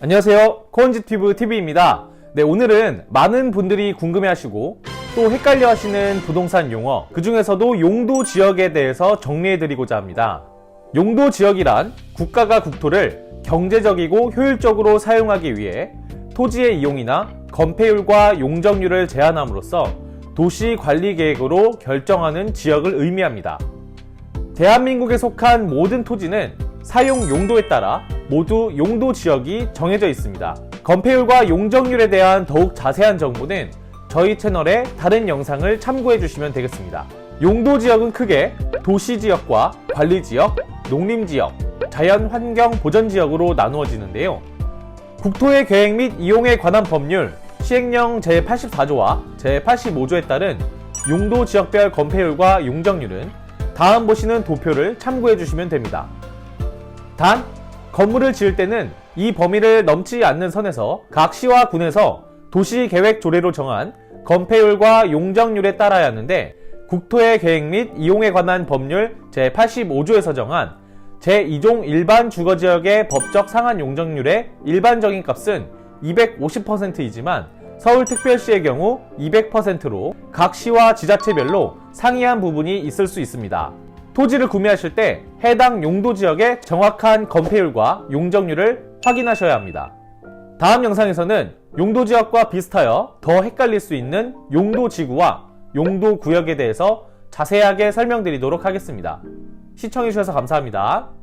안녕하세요. 코언지튜브 TV입니다. 네, 오늘은 많은 분들이 궁금해하시고 또 헷갈려 하시는 부동산 용어, 그 중에서도 용도 지역에 대해서 정리해드리고자 합니다. 용도 지역이란 국가가 국토를 경제적이고 효율적으로 사용하기 위해 토지의 이용이나 건폐율과 용적률을 제한함으로써 도시 관리 계획으로 결정하는 지역을 의미합니다. 대한민국에 속한 모든 토지는 사용 용도에 따라 모두 용도 지역이 정해져 있습니다. 건폐율과 용적률에 대한 더욱 자세한 정보는 저희 채널의 다른 영상을 참고해 주시면 되겠습니다. 용도 지역은 크게 도시 지역과 관리 지역, 농림 지역, 자연 환경 보전 지역으로 나누어지는데요. 국토의 계획 및 이용에 관한 법률 시행령 제84조와 제85조에 따른 용도 지역별 건폐율과 용적률은 다음 보시는 도표를 참고해 주시면 됩니다. 단, 건물을 지을 때는 이 범위를 넘지 않는 선에서 각 시와 군에서 도시계획 조례로 정한 건폐율과 용적률에 따라야 하는데 국토의 계획 및 이용에 관한 법률 제85조에서 정한 제2종 일반 주거지역의 법적 상한 용적률의 일반적인 값은 250%이지만 서울특별시의 경우 200%로 각 시와 지자체별로 상이한 부분이 있을 수 있습니다. 토지를 구매하실 때 해당 용도 지역의 정확한 건폐율과 용적률을 확인하셔야 합니다. 다음 영상에서는 용도 지역과 비슷하여 더 헷갈릴 수 있는 용도 지구와 용도 구역에 대해서 자세하게 설명드리도록 하겠습니다. 시청해주셔서 감사합니다.